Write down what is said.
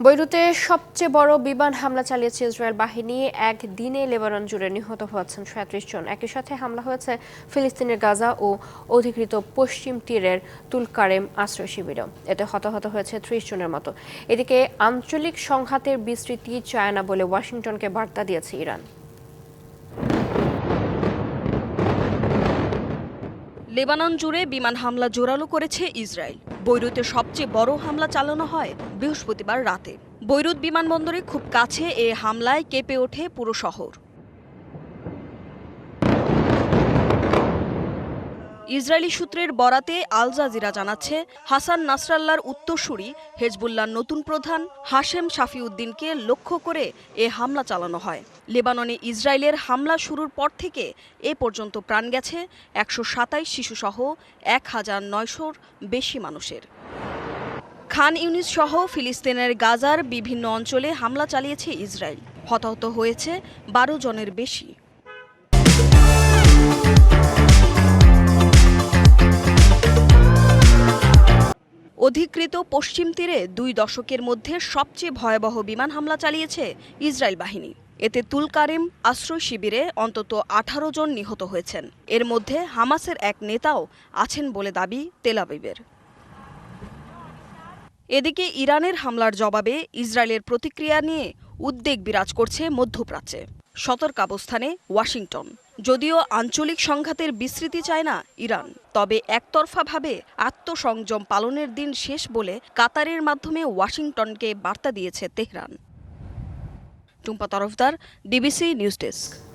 বৈরুতে সবচেয়ে বড় বিমান হামলা চালিয়েছে ইসরায়েল বাহিনী। এক দিনে লেবানন জুড়ে নিহত হয়েছেন সাঁত্রিশ জন। একই সাথে হামলা হয়েছে ফিলিস্তিনের গাজা ও অধিকৃত পশ্চিম তীরের তুলকারেম আশ্রয় শিবিরেও। এতে হতাহত হয়েছে ত্রিশ জনের মতো। এদিকে আঞ্চলিক সংঘাতের বিস্তৃতি চায় না বলে ওয়াশিংটনকে বার্তা দিয়েছে ইরান। লেবানন জুড়ে বিমান হামলা জোরালো করেছে ইসরায়েল। বৈরুতে সবচেয়ে বড় হামলা চালানো হয় বৃহস্পতিবার রাতে। বৈরুত বিমানবন্দরে খুব কাছে এ হামলায় কেঁপে ওঠে পুরো শহর। ইসরায়েলি সূত্রের বরাতে আল জাজিরা জানাচ্ছে, হাসান নাসরাল্লার উত্তরসূরি হেজবুল্লার নতুন প্রধান হাশেম শাফিউদ্দিনকে লক্ষ্য করে এ হামলা চালানো হয়। লেবাননে ইসরায়েলের হামলা শুরুর পর থেকে এ পর্যন্ত প্রাণ গেছে একশো সাতাইশ শিশুসহ এক হাজার নয়শোর বেশি মানুষের। খান ইউনিস সহ ফিলিস্তিনের গাজার বিভিন্ন অঞ্চলে হামলা চালিয়েছে ইসরায়েল। হতাহত হয়েছে বারো জনের বেশি। অধিকৃত পশ্চিম তীরে দুই দশকের মধ্যে সবচেয়ে ভয়াবহ বিমান হামলা চালিয়েছে ইসরায়েল বাহিনী। এতে তুলকারিম আশ্রয় শিবিরে অন্তত আঠারো জন নিহত হয়েছেন। এর মধ্যে হামাসের এক নেতাও আছেন বলে দাবি তেলাবিবের এদিকে ইরানের হামলার জবাবে ইসরায়েলের প্রতিক্রিয়া নিয়ে উদ্বেগ বিরাজ করছে মধ্যপ্রাচ্যে। সতর্কাবস্থানে ওয়াশিংটন। যদিও আঞ্চলিক সংঘাতের বিস্তৃতি চায় না ইরান, তবে একতরফাভাবে আত্মসংযম পালনের দিন শেষ বলে কাতারের মাধ্যমে ওয়াশিংটনকে বার্তা দিয়েছে Tehran. Tumpa Tarafdar DBC news desk.